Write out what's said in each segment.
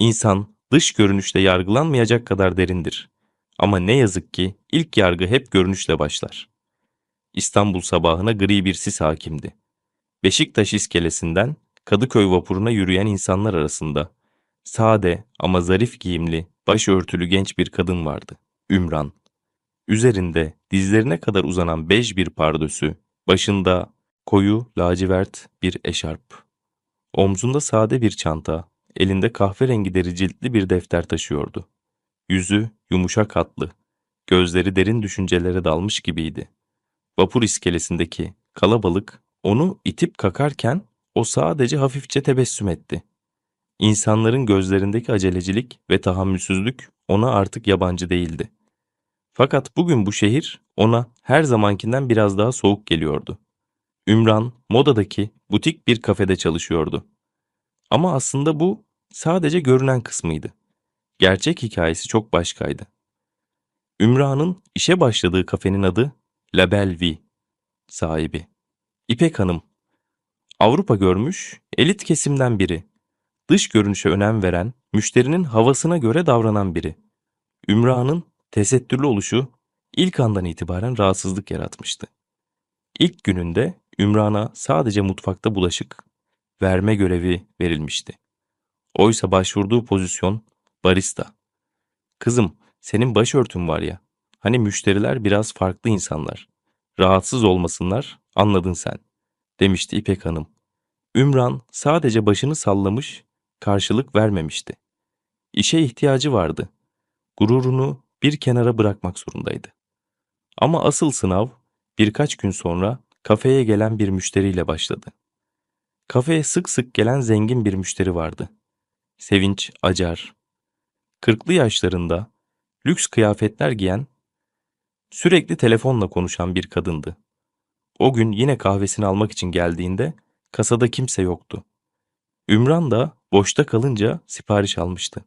İnsan dış görünüşle yargılanmayacak kadar derindir. Ama ne yazık ki ilk yargı hep görünüşle başlar. İstanbul sabahına gri bir sis hakimdi. Beşiktaş iskelesinden Kadıköy vapuruna yürüyen insanlar arasında sade ama zarif giyimli, başörtülü genç bir kadın vardı. Ümran. Üzerinde dizlerine kadar uzanan bej bir pardösü, başında koyu lacivert bir eşarp. Omzunda sade bir çanta, elinde kahverengi deri ciltli bir defter taşıyordu. Yüzü yumuşak hatlı, gözleri derin düşüncelere dalmış gibiydi. Vapur iskelesindeki kalabalık onu itip kakarken o sadece hafifçe tebessüm etti. İnsanların gözlerindeki acelecilik ve tahammülsüzlük ona artık yabancı değildi. Fakat bugün bu şehir ona her zamankinden biraz daha soğuk geliyordu. Ümran, modadaki butik bir kafede çalışıyordu. Ama aslında bu sadece görünen kısmıydı. Gerçek hikayesi çok başkaydı. Ümran'ın işe başladığı kafenin adı La Belle sahibi. İpek Hanım. Avrupa görmüş, elit kesimden biri. Dış görünüşe önem veren, müşterinin havasına göre davranan biri. Ümran'ın tesettürlü oluşu ilk andan itibaren rahatsızlık yaratmıştı. İlk gününde Ümran'a sadece mutfakta bulaşık verme görevi verilmişti. Oysa başvurduğu pozisyon barista. Kızım, senin başörtün var ya. Hani müşteriler biraz farklı insanlar. Rahatsız olmasınlar, anladın sen, demişti İpek Hanım. Ümran sadece başını sallamış, karşılık vermemişti. İşe ihtiyacı vardı. Gururunu bir kenara bırakmak zorundaydı. Ama asıl sınav birkaç gün sonra kafeye gelen bir müşteriyle başladı. Kafeye sık sık gelen zengin bir müşteri vardı. Sevinç Acar. Kırklı yaşlarında, lüks kıyafetler giyen, sürekli telefonla konuşan bir kadındı. O gün yine kahvesini almak için geldiğinde kasada kimse yoktu. Ümran da boşta kalınca sipariş almıştı.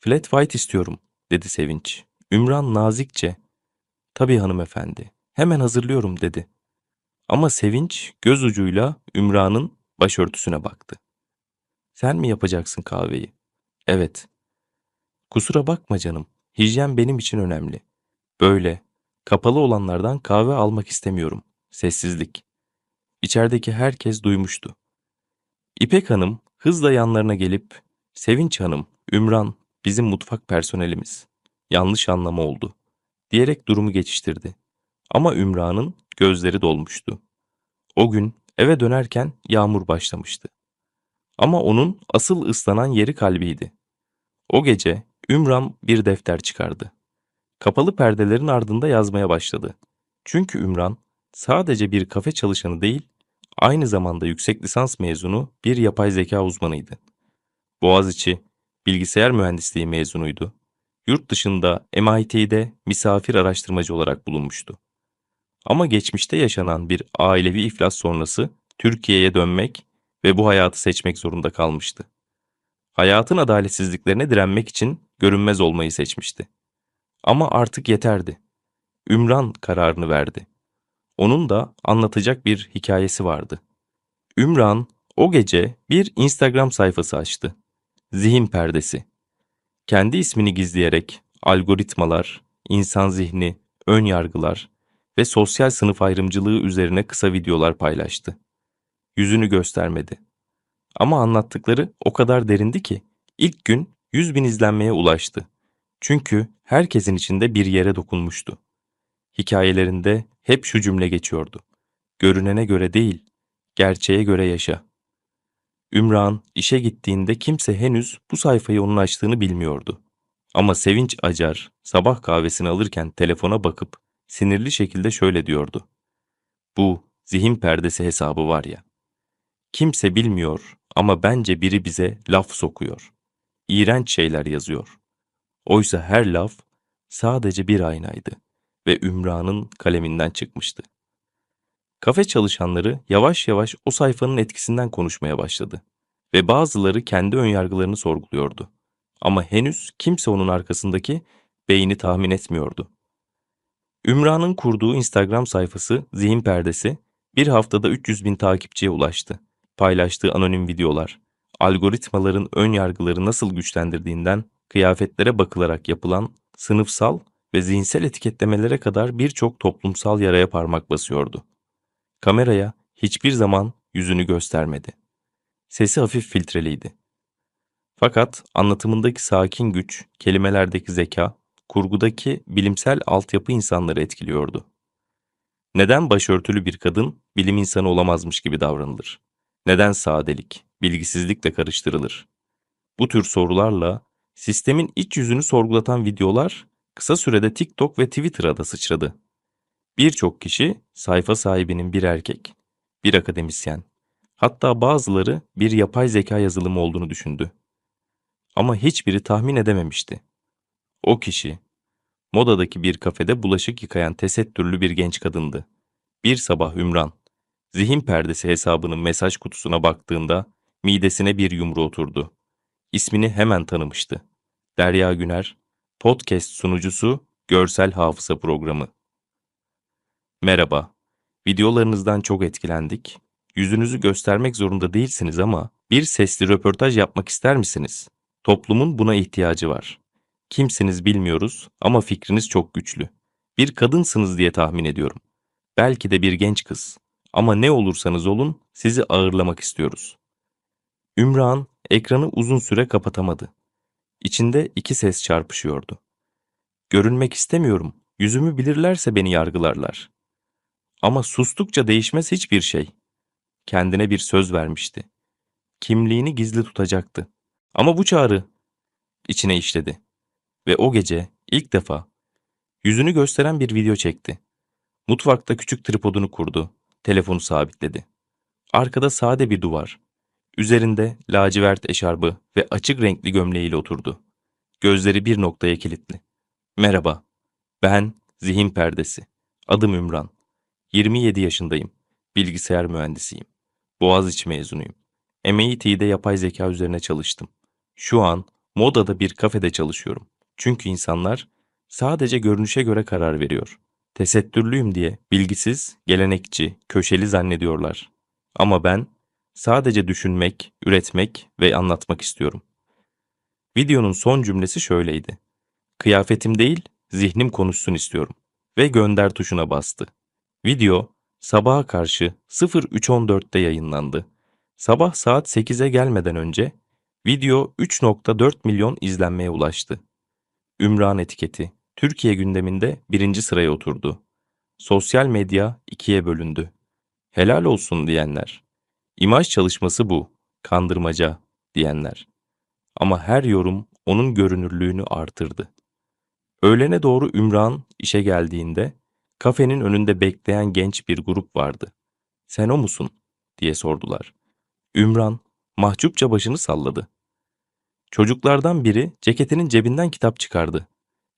Flat white istiyorum dedi Sevinç. Ümran nazikçe tabii hanımefendi hemen hazırlıyorum dedi. Ama Sevinç göz ucuyla Ümran'ın başörtüsüne baktı. Sen mi yapacaksın kahveyi? Evet. Kusura bakma canım. Hijyen benim için önemli. Böyle, kapalı olanlardan kahve almak istemiyorum. Sessizlik. İçerideki herkes duymuştu. İpek Hanım hızla yanlarına gelip, Sevinç Hanım, Ümran bizim mutfak personelimiz. Yanlış anlama oldu. Diyerek durumu geçiştirdi. Ama Ümran'ın gözleri dolmuştu. O gün eve dönerken yağmur başlamıştı. Ama onun asıl ıslanan yeri kalbiydi. O gece Ümran bir defter çıkardı. Kapalı perdelerin ardında yazmaya başladı. Çünkü Ümran sadece bir kafe çalışanı değil, aynı zamanda yüksek lisans mezunu bir yapay zeka uzmanıydı. Boğaziçi, bilgisayar mühendisliği mezunuydu. Yurt dışında MIT'de misafir araştırmacı olarak bulunmuştu. Ama geçmişte yaşanan bir ailevi iflas sonrası Türkiye'ye dönmek ve bu hayatı seçmek zorunda kalmıştı. Hayatın adaletsizliklerine direnmek için görünmez olmayı seçmişti. Ama artık yeterdi. Ümran kararını verdi. Onun da anlatacak bir hikayesi vardı. Ümran o gece bir Instagram sayfası açtı. Zihin perdesi. Kendi ismini gizleyerek algoritmalar, insan zihni, ön yargılar ve sosyal sınıf ayrımcılığı üzerine kısa videolar paylaştı. Yüzünü göstermedi. Ama anlattıkları o kadar derindi ki ilk gün 100 bin izlenmeye ulaştı. Çünkü herkesin içinde bir yere dokunmuştu. Hikayelerinde hep şu cümle geçiyordu. Görünene göre değil, gerçeğe göre yaşa. Ümran işe gittiğinde kimse henüz bu sayfayı onun açtığını bilmiyordu. Ama Sevinç Acar sabah kahvesini alırken telefona bakıp sinirli şekilde şöyle diyordu. Bu zihin perdesi hesabı var ya. Kimse bilmiyor ama bence biri bize laf sokuyor. İğrenç şeyler yazıyor. Oysa her laf sadece bir aynaydı ve Ümran'ın kaleminden çıkmıştı. Kafe çalışanları yavaş yavaş o sayfanın etkisinden konuşmaya başladı ve bazıları kendi önyargılarını sorguluyordu. Ama henüz kimse onun arkasındaki beyni tahmin etmiyordu. Ümran'ın kurduğu Instagram sayfası Zihin Perdesi bir haftada 300 bin takipçiye ulaştı. Paylaştığı anonim videolar, algoritmaların ön yargıları nasıl güçlendirdiğinden kıyafetlere bakılarak yapılan sınıfsal ve zihinsel etiketlemelere kadar birçok toplumsal yaraya parmak basıyordu. Kameraya hiçbir zaman yüzünü göstermedi. Sesi hafif filtreliydi. Fakat anlatımındaki sakin güç, kelimelerdeki zeka, kurgudaki bilimsel altyapı insanları etkiliyordu. Neden başörtülü bir kadın bilim insanı olamazmış gibi davranılır? Neden sadelik, bilgisizlikle karıştırılır? Bu tür sorularla sistemin iç yüzünü sorgulatan videolar kısa sürede TikTok ve Twitter'a da sıçradı. Birçok kişi sayfa sahibinin bir erkek, bir akademisyen, hatta bazıları bir yapay zeka yazılımı olduğunu düşündü. Ama hiçbiri tahmin edememişti. O kişi, modadaki bir kafede bulaşık yıkayan tesettürlü bir genç kadındı. Bir sabah Ümran, zihin perdesi hesabının mesaj kutusuna baktığında midesine bir yumru oturdu. İsmini hemen tanımıştı. Derya Güner, podcast sunucusu Görsel Hafıza Programı. Merhaba, videolarınızdan çok etkilendik. Yüzünüzü göstermek zorunda değilsiniz ama bir sesli röportaj yapmak ister misiniz? Toplumun buna ihtiyacı var. Kimsiniz bilmiyoruz ama fikriniz çok güçlü. Bir kadınsınız diye tahmin ediyorum. Belki de bir genç kız. Ama ne olursanız olun sizi ağırlamak istiyoruz. Ümran ekranı uzun süre kapatamadı. İçinde iki ses çarpışıyordu. Görünmek istemiyorum. Yüzümü bilirlerse beni yargılarlar. Ama sustukça değişmez hiçbir şey. Kendine bir söz vermişti. Kimliğini gizli tutacaktı. Ama bu çağrı içine işledi. Ve o gece ilk defa yüzünü gösteren bir video çekti. Mutfakta küçük tripodunu kurdu. Telefonu sabitledi. Arkada sade bir duvar. Üzerinde lacivert eşarbı ve açık renkli gömleğiyle oturdu. Gözleri bir noktaya kilitli. Merhaba. Ben Zihin Perdesi. Adım Ümran. 27 yaşındayım. Bilgisayar mühendisiyim. Boğaziçi mezunuyum. MIT'de yapay zeka üzerine çalıştım. Şu an modada bir kafede çalışıyorum. Çünkü insanlar sadece görünüşe göre karar veriyor. Tesettürlüyüm diye bilgisiz, gelenekçi, köşeli zannediyorlar. Ama ben sadece düşünmek, üretmek ve anlatmak istiyorum. Videonun son cümlesi şöyleydi. Kıyafetim değil, zihnim konuşsun istiyorum. Ve gönder tuşuna bastı. Video sabaha karşı 03.14'te yayınlandı. Sabah saat 8'e gelmeden önce video 3.4 milyon izlenmeye ulaştı. Ümran etiketi Türkiye gündeminde birinci sıraya oturdu. Sosyal medya ikiye bölündü. Helal olsun diyenler. İmaj çalışması bu, kandırmaca diyenler. Ama her yorum onun görünürlüğünü artırdı. Öğlene doğru Ümran işe geldiğinde kafenin önünde bekleyen genç bir grup vardı. Sen o musun? diye sordular. Ümran mahcupça başını salladı. Çocuklardan biri ceketinin cebinden kitap çıkardı.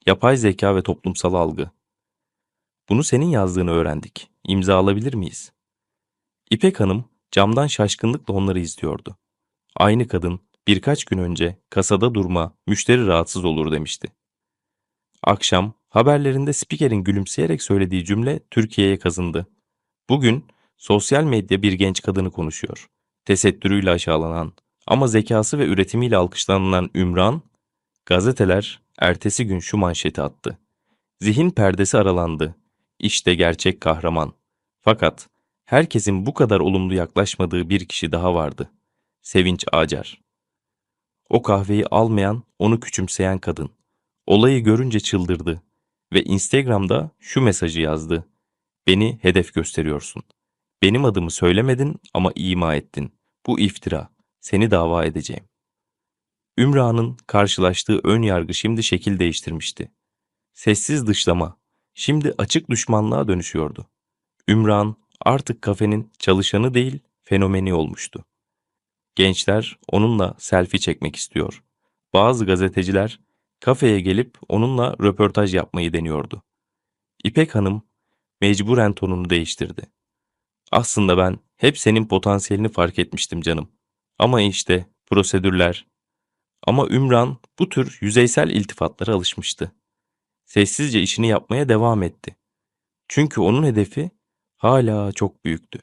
Yapay zeka ve toplumsal algı. Bunu senin yazdığını öğrendik. İmza alabilir miyiz? İpek Hanım camdan şaşkınlıkla onları izliyordu. Aynı kadın birkaç gün önce kasada durma, müşteri rahatsız olur demişti. Akşam haberlerinde spikerin gülümseyerek söylediği cümle Türkiye'ye kazındı. Bugün sosyal medya bir genç kadını konuşuyor. Tesettürüyle aşağılanan ama zekası ve üretimiyle alkışlanılan Ümran, gazeteler ertesi gün şu manşeti attı. Zihin perdesi aralandı. İşte gerçek kahraman. Fakat herkesin bu kadar olumlu yaklaşmadığı bir kişi daha vardı. Sevinç Acar. O kahveyi almayan, onu küçümseyen kadın. Olayı görünce çıldırdı ve Instagram'da şu mesajı yazdı. Beni hedef gösteriyorsun. Benim adımı söylemedin ama ima ettin. Bu iftira. Seni dava edeceğim. Ümra'nın karşılaştığı ön yargı şimdi şekil değiştirmişti. Sessiz dışlama, şimdi açık düşmanlığa dönüşüyordu. Ümran artık kafenin çalışanı değil, fenomeni olmuştu. Gençler onunla selfie çekmek istiyor. Bazı gazeteciler kafeye gelip onunla röportaj yapmayı deniyordu. İpek Hanım mecburen tonunu değiştirdi. Aslında ben hep senin potansiyelini fark etmiştim canım. Ama işte prosedürler. Ama Ümran bu tür yüzeysel iltifatlara alışmıştı. Sessizce işini yapmaya devam etti. Çünkü onun hedefi hala çok büyüktü.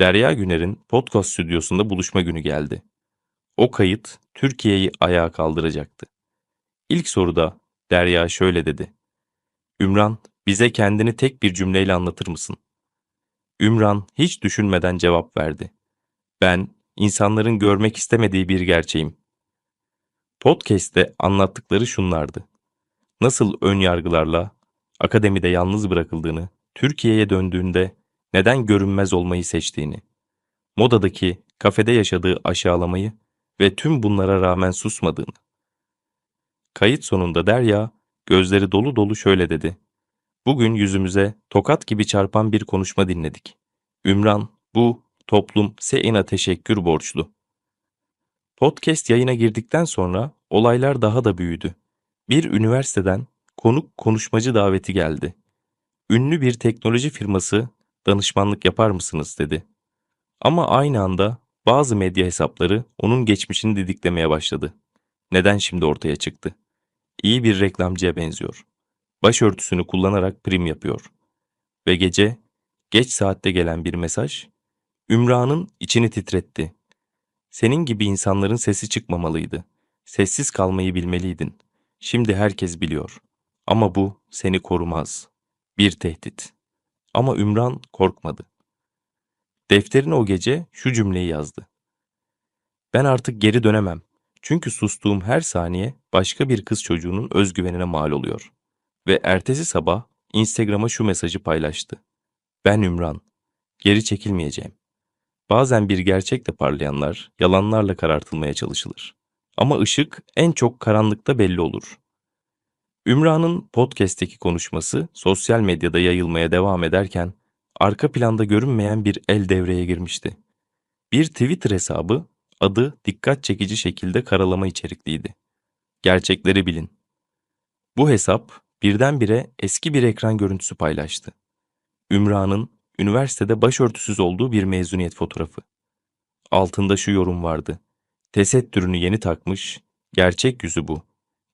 Derya Güner'in podcast stüdyosunda buluşma günü geldi. O kayıt Türkiye'yi ayağa kaldıracaktı. İlk soruda Derya şöyle dedi. Ümran, bize kendini tek bir cümleyle anlatır mısın? Ümran hiç düşünmeden cevap verdi. Ben, insanların görmek istemediği bir gerçeğim. Podcast'te anlattıkları şunlardı. Nasıl ön yargılarla akademide yalnız bırakıldığını, Türkiye'ye döndüğünde neden görünmez olmayı seçtiğini, modadaki kafede yaşadığı aşağılamayı ve tüm bunlara rağmen susmadığını. Kayıt sonunda Derya, gözleri dolu dolu şöyle dedi. Bugün yüzümüze tokat gibi çarpan bir konuşma dinledik. Ümran, bu toplum Sein'a teşekkür borçlu. Podcast yayına girdikten sonra olaylar daha da büyüdü. Bir üniversiteden konuk konuşmacı daveti geldi. Ünlü bir teknoloji firması danışmanlık yapar mısınız dedi. Ama aynı anda bazı medya hesapları onun geçmişini didiklemeye başladı. Neden şimdi ortaya çıktı? İyi bir reklamcıya benziyor. Başörtüsünü kullanarak prim yapıyor. Ve gece, geç saatte gelen bir mesaj, Ümran'ın içini titretti. Senin gibi insanların sesi çıkmamalıydı. Sessiz kalmayı bilmeliydin. Şimdi herkes biliyor. Ama bu seni korumaz. Bir tehdit. Ama Ümran korkmadı. Defterine o gece şu cümleyi yazdı. Ben artık geri dönemem. Çünkü sustuğum her saniye başka bir kız çocuğunun özgüvenine mal oluyor. Ve ertesi sabah Instagram'a şu mesajı paylaştı. Ben Ümran. Geri çekilmeyeceğim. Bazen bir gerçekle parlayanlar yalanlarla karartılmaya çalışılır. Ama ışık en çok karanlıkta belli olur. Ümran'ın podcast'teki konuşması sosyal medyada yayılmaya devam ederken arka planda görünmeyen bir el devreye girmişti. Bir Twitter hesabı adı dikkat çekici şekilde karalama içerikliydi. Gerçekleri bilin. Bu hesap birdenbire eski bir ekran görüntüsü paylaştı. Ümran'ın üniversitede başörtüsüz olduğu bir mezuniyet fotoğrafı. Altında şu yorum vardı. Tesettürünü yeni takmış, gerçek yüzü bu.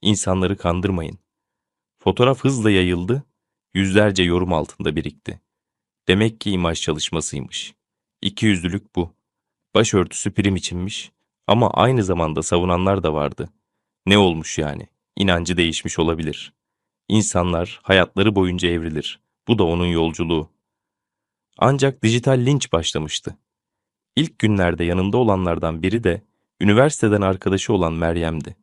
İnsanları kandırmayın. Fotoğraf hızla yayıldı, yüzlerce yorum altında birikti. Demek ki imaj çalışmasıymış. İki yüzlülük bu. Başörtüsü prim içinmiş ama aynı zamanda savunanlar da vardı. Ne olmuş yani? İnancı değişmiş olabilir. İnsanlar hayatları boyunca evrilir. Bu da onun yolculuğu. Ancak dijital linç başlamıştı. İlk günlerde yanında olanlardan biri de üniversiteden arkadaşı olan Meryem'di.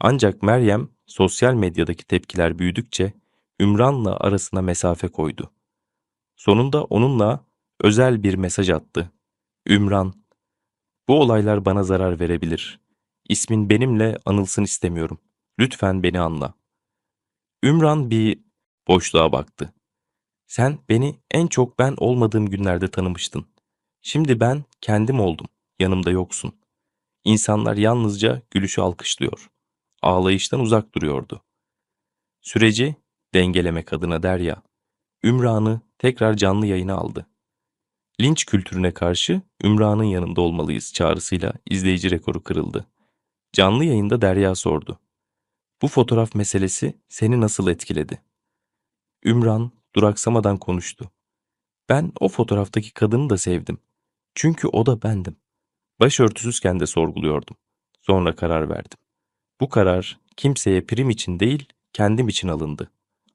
Ancak Meryem sosyal medyadaki tepkiler büyüdükçe Ümran'la arasına mesafe koydu. Sonunda onunla özel bir mesaj attı. Ümran, bu olaylar bana zarar verebilir. İsmin benimle anılsın istemiyorum. Lütfen beni anla. Ümran bir boşluğa baktı. Sen beni en çok ben olmadığım günlerde tanımıştın. Şimdi ben kendim oldum. Yanımda yoksun. İnsanlar yalnızca gülüşü alkışlıyor. Ağlayıştan uzak duruyordu. Süreci dengelemek adına Derya, Ümran'ı tekrar canlı yayına aldı. Linç kültürüne karşı Ümran'ın yanında olmalıyız çağrısıyla izleyici rekoru kırıldı. Canlı yayında Derya sordu. Bu fotoğraf meselesi seni nasıl etkiledi? Ümran duraksamadan konuştu. Ben o fotoğraftaki kadını da sevdim. Çünkü o da bendim. Başörtüsüzken de sorguluyordum. Sonra karar verdim. Bu karar kimseye prim için değil, kendim için alındı.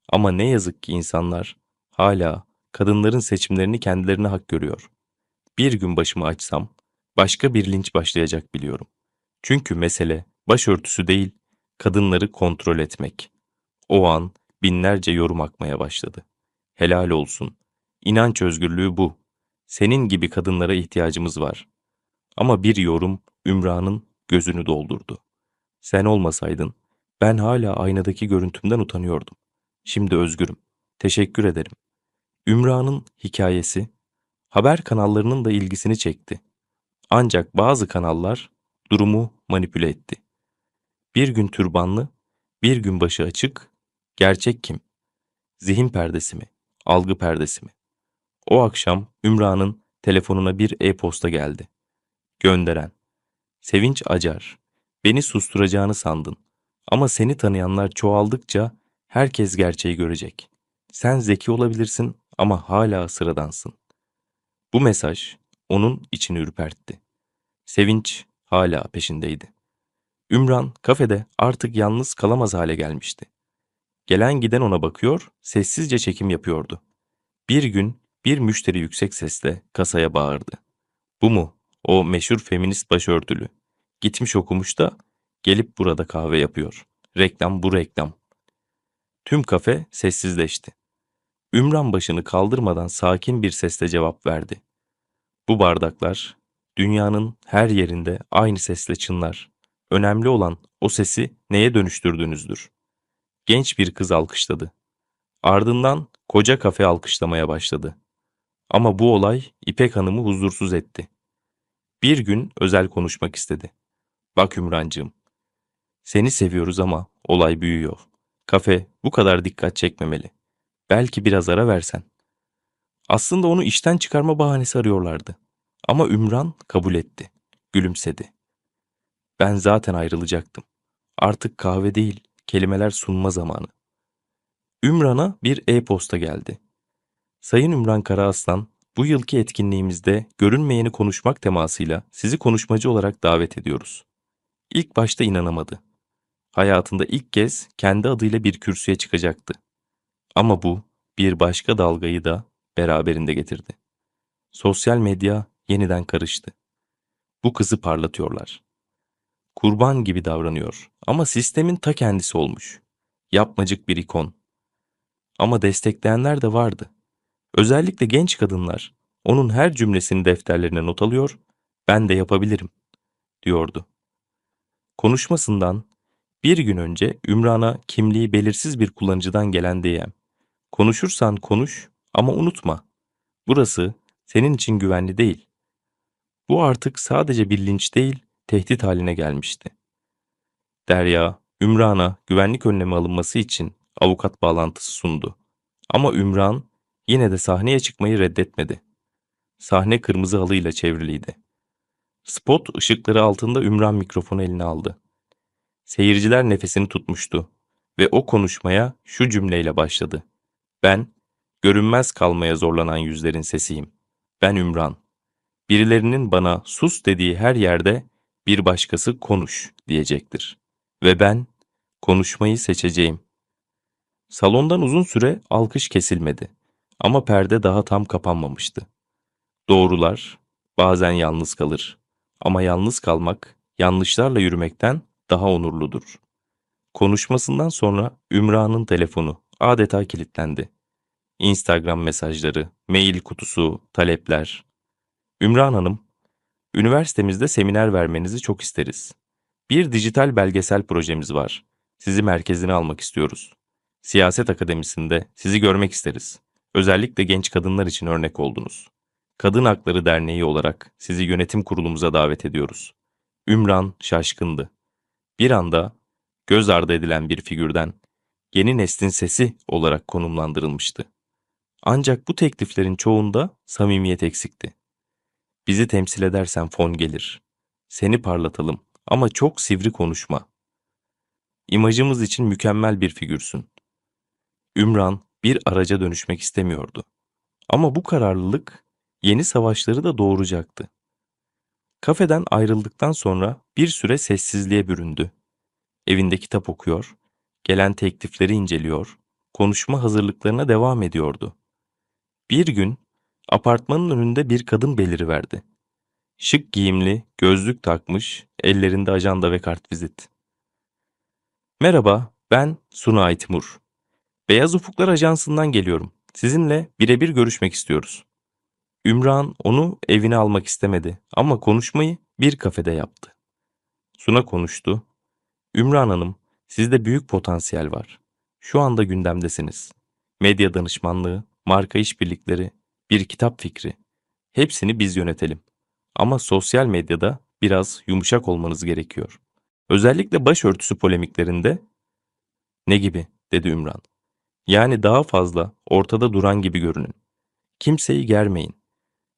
Ama ne yazık ki insanlar hala kadınların seçimlerini kendilerine hak görüyor. Bir gün başımı açsam başka bir linç başlayacak biliyorum. Çünkü mesele başörtüsü değil, kadınları kontrol etmek. O an binlerce yorum akmaya başladı. Helal olsun. İnanç özgürlüğü bu. Senin gibi kadınlara ihtiyacımız var. Ama bir yorum Ümran'ın gözünü doldurdu. Sen olmasaydın ben hala aynadaki görüntümden utanıyordum. Şimdi özgürüm. Teşekkür ederim. Ümran'ın hikayesi haber kanallarının da ilgisini çekti. Ancak bazı kanallar durumu manipüle etti. Bir gün türbanlı, bir gün başı açık, gerçek kim? Zihin perdesi mi? Algı perdesi mi? O akşam Ümran'ın telefonuna bir e-posta geldi. Gönderen. Sevinç Acar. Beni susturacağını sandın. Ama seni tanıyanlar çoğaldıkça herkes gerçeği görecek. Sen zeki olabilirsin ama hala sıradansın. Bu mesaj onun içini ürpertti. Sevinç hala peşindeydi. Ümran kafede artık yalnız kalamaz hale gelmişti. Gelen giden ona bakıyor, sessizce çekim yapıyordu. Bir gün bir müşteri yüksek sesle kasaya bağırdı. Bu mu? O meşhur feminist başörtülü. Gitmiş okumuş da gelip burada kahve yapıyor. Reklam bu reklam. Tüm kafe sessizleşti. Ümran başını kaldırmadan sakin bir sesle cevap verdi. Bu bardaklar dünyanın her yerinde aynı sesle çınlar. Önemli olan o sesi neye dönüştürdüğünüzdür. Genç bir kız alkışladı. Ardından koca kafe alkışlamaya başladı. Ama bu olay İpek Hanım'ı huzursuz etti. Bir gün özel konuşmak istedi. Bak Ümrancığım, seni seviyoruz ama olay büyüyor. Kafe bu kadar dikkat çekmemeli. Belki biraz ara versen. Aslında onu işten çıkarma bahanesi arıyorlardı. Ama Ümran kabul etti. Gülümsedi. Ben zaten ayrılacaktım. Artık kahve değil, kelimeler sunma zamanı. Ümran'a bir e-posta geldi. Sayın Ümran Karaaslan, bu yılki etkinliğimizde görünmeyeni konuşmak temasıyla sizi konuşmacı olarak davet ediyoruz. İlk başta inanamadı. Hayatında ilk kez kendi adıyla bir kürsüye çıkacaktı. Ama bu bir başka dalgayı da beraberinde getirdi. Sosyal medya yeniden karıştı. Bu kızı parlatıyorlar. Kurban gibi davranıyor ama sistemin ta kendisi olmuş. Yapmacık bir ikon. Ama destekleyenler de vardı. Özellikle genç kadınlar onun her cümlesini defterlerine not alıyor, ben de yapabilirim, diyordu. Konuşmasından bir gün önce Ümran'a kimliği belirsiz bir kullanıcıdan gelen DM. Konuşursan konuş ama unutma. Burası senin için güvenli değil. Bu artık sadece bir linç değil, tehdit haline gelmişti. Derya, Ümran'a güvenlik önlemi alınması için avukat bağlantısı sundu. Ama Ümran yine de sahneye çıkmayı reddetmedi. Sahne kırmızı halıyla çevriliydi. Spot ışıkları altında Ümran mikrofonu eline aldı. Seyirciler nefesini tutmuştu ve o konuşmaya şu cümleyle başladı. Ben, görünmez kalmaya zorlanan yüzlerin sesiyim. Ben Ümran. Birilerinin bana sus dediği her yerde bir başkası konuş diyecektir. Ve ben konuşmayı seçeceğim. Salondan uzun süre alkış kesilmedi ama perde daha tam kapanmamıştı. Doğrular bazen yalnız kalır ama yalnız kalmak yanlışlarla yürümekten daha onurludur. Konuşmasından sonra Ümran'ın telefonu adeta kilitlendi. Instagram mesajları, mail kutusu, talepler. Ümran Hanım, üniversitemizde seminer vermenizi çok isteriz. Bir dijital belgesel projemiz var. Sizi merkezine almak istiyoruz. Siyaset Akademisi'nde sizi görmek isteriz. Özellikle genç kadınlar için örnek oldunuz. Kadın Hakları Derneği olarak sizi yönetim kurulumuza davet ediyoruz. Ümran şaşkındı. Bir anda göz ardı edilen bir figürden yeni neslin sesi olarak konumlandırılmıştı. Ancak bu tekliflerin çoğunda samimiyet eksikti. Bizi temsil edersen fon gelir. Seni parlatalım ama çok sivri konuşma. İmajımız için mükemmel bir figürsün. Ümran bir araca dönüşmek istemiyordu. Ama bu kararlılık yeni savaşları da doğuracaktı. Kafeden ayrıldıktan sonra bir süre sessizliğe büründü. Evinde kitap okuyor, gelen teklifleri inceliyor, konuşma hazırlıklarına devam ediyordu. Bir gün apartmanın önünde bir kadın beliriverdi. Şık giyimli, gözlük takmış, ellerinde ajanda ve kartvizit. Merhaba, ben Suna Aytimur. Beyaz Ufuklar Ajansı'ndan geliyorum. Sizinle birebir görüşmek istiyoruz. Ümran onu evine almak istemedi ama konuşmayı bir kafede yaptı. Suna konuştu. Ümran Hanım, sizde büyük potansiyel var. Şu anda gündemdesiniz. Medya danışmanlığı, marka işbirlikleri, bir kitap fikri. Hepsini biz yönetelim. Ama sosyal medyada biraz yumuşak olmanız gerekiyor. Özellikle başörtüsü polemiklerinde ne gibi dedi Ümran. Yani daha fazla ortada duran gibi görünün. Kimseyi germeyin.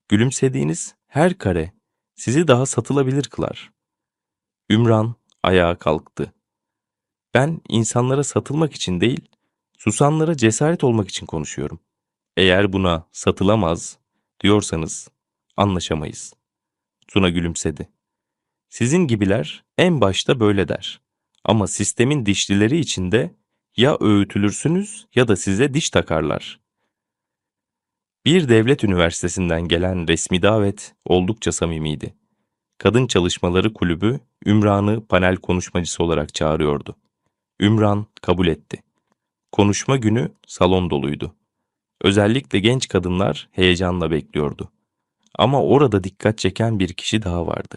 Gülümsediğiniz her kare sizi daha satılabilir kılar. Ümran ayağa kalktı. Ben insanlara satılmak için değil, susanlara cesaret olmak için konuşuyorum. Eğer buna satılamaz diyorsanız anlaşamayız. Tuna gülümsedi. Sizin gibiler en başta böyle der. Ama sistemin dişlileri içinde ya öğütülürsünüz ya da size diş takarlar. Bir devlet üniversitesinden gelen resmi davet oldukça samimiydi. Kadın Çalışmaları Kulübü Ümran'ı panel konuşmacısı olarak çağırıyordu. Ümran kabul etti. Konuşma günü salon doluydu. Özellikle genç kadınlar heyecanla bekliyordu. Ama orada dikkat çeken bir kişi daha vardı.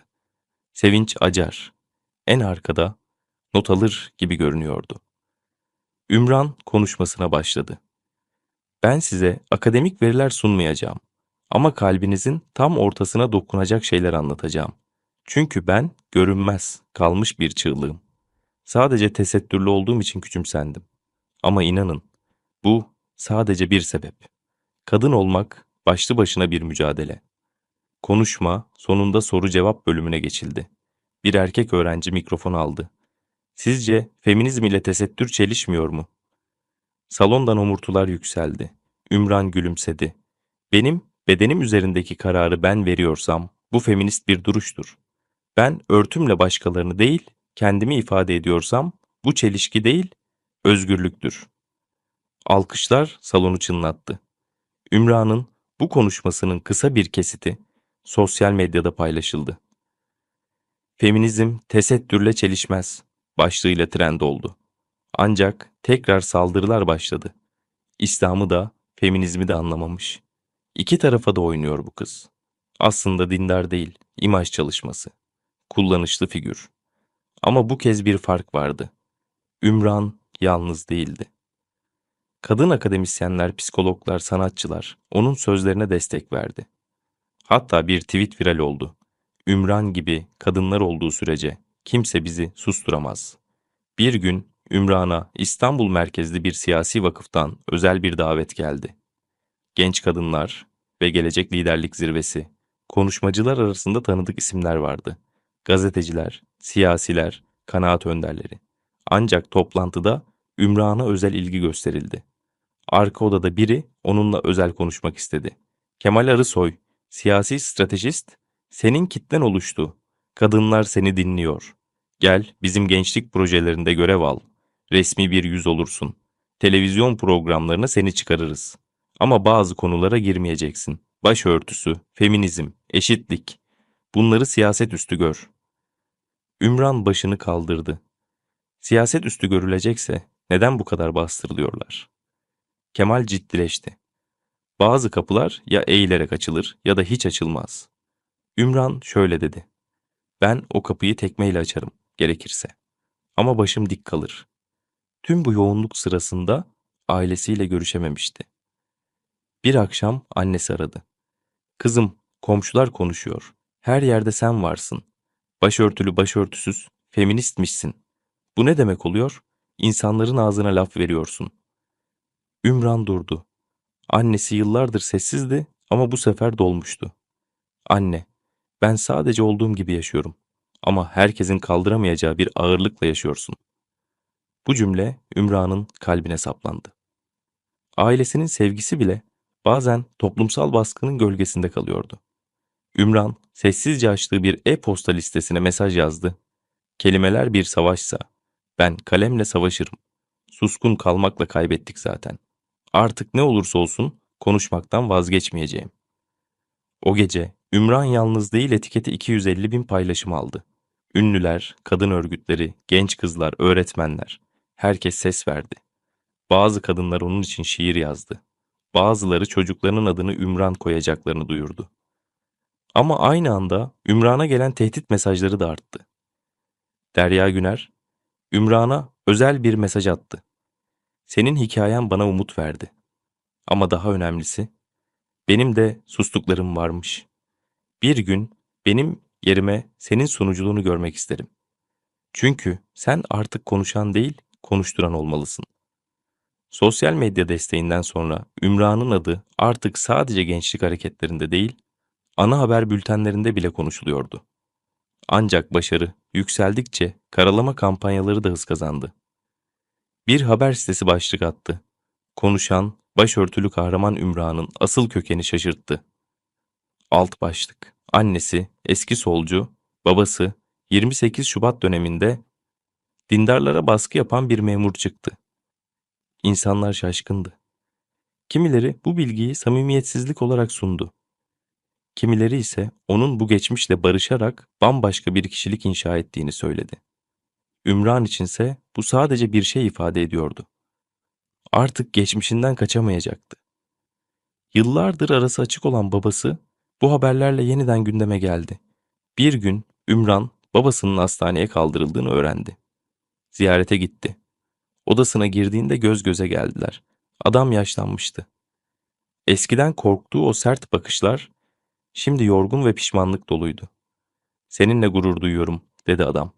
Sevinç Acar. En arkada not alır gibi görünüyordu. Ümran konuşmasına başladı. Ben size akademik veriler sunmayacağım ama kalbinizin tam ortasına dokunacak şeyler anlatacağım. Çünkü ben görünmez, kalmış bir çığlığım. Sadece tesettürlü olduğum için küçümsendim. Ama inanın, bu sadece bir sebep. Kadın olmak başlı başına bir mücadele. Konuşma sonunda soru cevap bölümüne geçildi. Bir erkek öğrenci mikrofon aldı. Sizce feminizm ile tesettür çelişmiyor mu? Salondan homurtular yükseldi. Ümran gülümsedi. Benim bedenim üzerindeki kararı ben veriyorsam bu feminist bir duruştur. Ben örtümle başkalarını değil, kendimi ifade ediyorsam bu çelişki değil, özgürlüktür. Alkışlar salonu çınlattı. Ümran'ın bu konuşmasının kısa bir kesiti sosyal medyada paylaşıldı. Feminizm tesettürle çelişmez başlığıyla trend oldu. Ancak tekrar saldırılar başladı. İslam'ı da feminizmi de anlamamış. İki tarafa da oynuyor bu kız. Aslında dindar değil, imaj çalışması. Kullanışlı figür. Ama bu kez bir fark vardı. Ümran yalnız değildi. Kadın akademisyenler, psikologlar, sanatçılar onun sözlerine destek verdi. Hatta bir tweet viral oldu. Ümran gibi kadınlar olduğu sürece kimse bizi susturamaz. Bir gün Ümran'a İstanbul merkezli bir siyasi vakıftan özel bir davet geldi. Genç kadınlar ve gelecek liderlik zirvesi, konuşmacılar arasında tanıdık isimler vardı. Gazeteciler, siyasiler, kanaat önderleri. Ancak toplantıda Ümran'a özel ilgi gösterildi. Arka odada biri onunla özel konuşmak istedi. Kemal Arısoy, siyasi stratejist, senin kitlen oluştu. Kadınlar seni dinliyor. Gel bizim gençlik projelerinde görev al. Resmi bir yüz olursun. Televizyon programlarına seni çıkarırız. Ama bazı konulara girmeyeceksin. Başörtüsü, feminizm, eşitlik. Bunları siyaset üstü gör. Ümran başını kaldırdı. Siyaset üstü görülecekse neden bu kadar bastırılıyorlar? Kemal ciddileşti. Bazı kapılar ya eğilerek açılır ya da hiç açılmaz. Ümran şöyle dedi. Ben o kapıyı tekmeyle açarım gerekirse. Ama başım dik kalır. Tüm bu yoğunluk sırasında ailesiyle görüşememişti. Bir akşam annesi aradı. Kızım, komşular konuşuyor. Her yerde sen varsın. Başörtülü başörtüsüz, feministmişsin. Bu ne demek oluyor? İnsanların ağzına laf veriyorsun. Ümran durdu. Annesi yıllardır sessizdi ama bu sefer dolmuştu. Anne, ben sadece olduğum gibi yaşıyorum. Ama herkesin kaldıramayacağı bir ağırlıkla yaşıyorsun. Bu cümle Ümran'ın kalbine saplandı. Ailesinin sevgisi bile bazen toplumsal baskının gölgesinde kalıyordu. Ümran sessizce açtığı bir e-posta listesine mesaj yazdı. Kelimeler bir savaşsa ben kalemle savaşırım. Suskun kalmakla kaybettik zaten. Artık ne olursa olsun konuşmaktan vazgeçmeyeceğim. O gece Ümran yalnız değil etiketi 250 bin paylaşım aldı. Ünlüler, kadın örgütleri, genç kızlar, öğretmenler. Herkes ses verdi. Bazı kadınlar onun için şiir yazdı. Bazıları çocuklarının adını Ümran koyacaklarını duyurdu. Ama aynı anda Ümran'a gelen tehdit mesajları da arttı. Derya Güner, Ümran'a özel bir mesaj attı. Senin hikayen bana umut verdi. Ama daha önemlisi, benim de sustuklarım varmış. Bir gün benim yerime senin sunuculuğunu görmek isterim. Çünkü sen artık konuşan değil, konuşturan olmalısın. Sosyal medya desteğinden sonra Ümran'ın adı artık sadece gençlik hareketlerinde değil, ana haber bültenlerinde bile konuşuluyordu. Ancak başarı yükseldikçe karalama kampanyaları da hız kazandı. Bir haber sitesi başlık attı. Konuşan, başörtülü kahraman Ümran'ın asıl kökeni şaşırttı. Alt başlık. Annesi eski solcu, babası 28 Şubat döneminde dindarlara baskı yapan bir memur çıktı. İnsanlar şaşkındı. Kimileri bu bilgiyi samimiyetsizlik olarak sundu. Kimileri ise onun bu geçmişle barışarak bambaşka bir kişilik inşa ettiğini söyledi. Ümran içinse bu sadece bir şey ifade ediyordu. Artık geçmişinden kaçamayacaktı. Yıllardır arası açık olan babası bu haberlerle yeniden gündeme geldi. Bir gün Ümran babasının hastaneye kaldırıldığını öğrendi. Ziyarete gitti. Odasına girdiğinde göz göze geldiler. Adam yaşlanmıştı. Eskiden korktuğu o sert bakışlar şimdi yorgun ve pişmanlık doluydu. Seninle gurur duyuyorum dedi adam.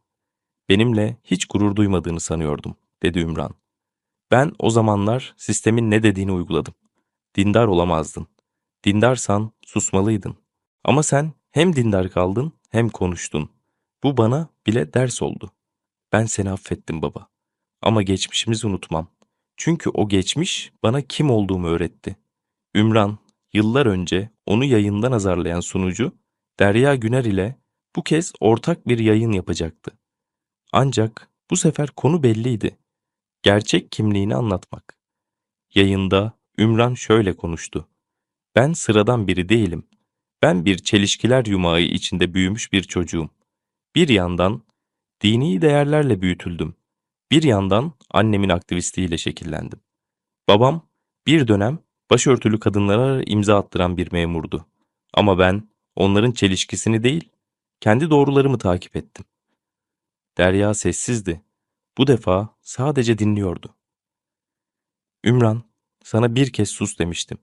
Benimle hiç gurur duymadığını sanıyordum dedi Ümran. Ben o zamanlar sistemin ne dediğini uyguladım. Dindar olamazdın. Dindarsan susmalıydın. Ama sen hem dindar kaldın hem konuştun. Bu bana bile ders oldu. Ben seni affettim baba. Ama geçmişimizi unutmam. Çünkü o geçmiş bana kim olduğumu öğretti. Ümran, yıllar önce onu yayından azarlayan sunucu, Derya Güner ile bu kez ortak bir yayın yapacaktı. Ancak bu sefer konu belliydi. Gerçek kimliğini anlatmak. Yayında Ümran şöyle konuştu. Ben sıradan biri değilim. Ben bir çelişkiler yumağı içinde büyümüş bir çocuğum. Bir yandan dini değerlerle büyütüldüm. Bir yandan annemin aktivistliğiyle şekillendim. Babam bir dönem başörtülü kadınlara imza attıran bir memurdu. Ama ben onların çelişkisini değil, kendi doğrularımı takip ettim. Derya sessizdi. Bu defa sadece dinliyordu. Ümran, sana bir kez sus demiştim.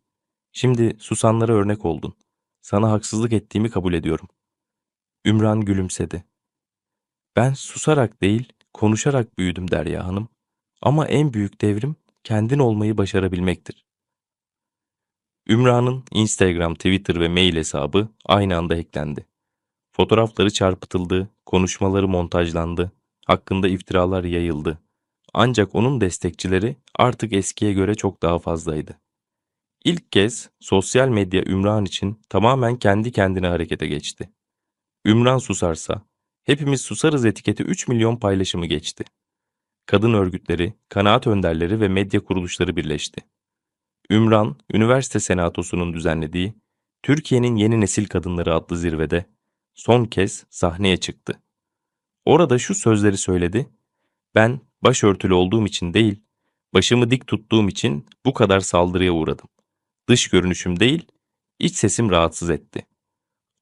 Şimdi susanlara örnek oldun. Sana haksızlık ettiğimi kabul ediyorum. Ümran gülümsedi. Ben susarak değil, konuşarak büyüdüm Derya Hanım. Ama en büyük devrim kendin olmayı başarabilmektir. Ümran'ın Instagram, Twitter ve mail hesabı aynı anda hacklendi. Fotoğrafları çarpıtıldı, konuşmaları montajlandı, hakkında iftiralar yayıldı. Ancak onun destekçileri artık eskiye göre çok daha fazlaydı. İlk kez sosyal medya Ümran için tamamen kendi kendine harekete geçti. Ümran susarsa, hepimiz susarız etiketi 3 milyon paylaşımı geçti. Kadın örgütleri, kanaat önderleri ve medya kuruluşları birleşti. Ümran, üniversite senatosunun düzenlediği Türkiye'nin Yeni Nesil Kadınları adlı zirvede son kez sahneye çıktı. Orada şu sözleri söyledi. Ben başörtülü olduğum için değil, başımı dik tuttuğum için bu kadar saldırıya uğradım. Dış görünüşüm değil, iç sesim rahatsız etti.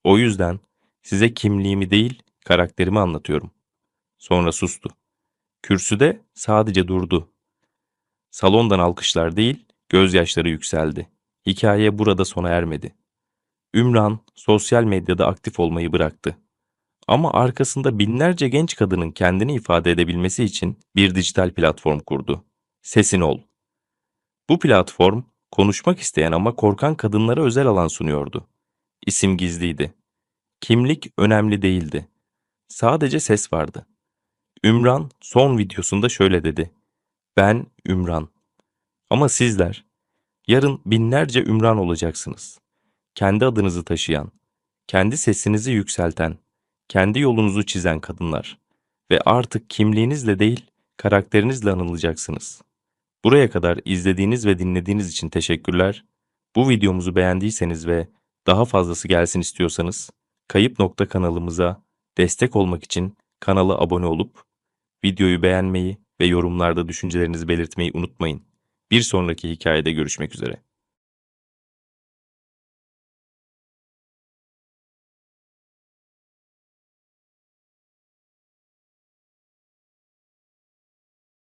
O yüzden size kimliğimi değil, karakterimi anlatıyorum. Sonra sustu. Kürsüde sadece durdu. Salondan alkışlar değil, gözyaşları yükseldi. Hikaye burada sona ermedi. Ümran sosyal medyada aktif olmayı bıraktı. Ama arkasında binlerce genç kadının kendini ifade edebilmesi için bir dijital platform kurdu. Sesin Ol. Bu platform konuşmak isteyen ama korkan kadınlara özel alan sunuyordu. İsim gizliydi. Kimlik önemli değildi. Sadece ses vardı. Ümran son videosunda şöyle dedi. Ben Ümran. Ama sizler yarın binlerce Ümran olacaksınız. Kendi adınızı taşıyan, kendi sesinizi yükselten, kendi yolunuzu çizen kadınlar ve artık kimliğinizle değil, karakterinizle anılacaksınız. Buraya kadar izlediğiniz ve dinlediğiniz için teşekkürler. Bu videomuzu beğendiyseniz ve daha fazlası gelsin istiyorsanız Kayıp Nokta kanalımıza destek olmak için kanala abone olup videoyu beğenmeyi ve yorumlarda düşüncelerinizi belirtmeyi unutmayın. Bir sonraki hikayede görüşmek üzere.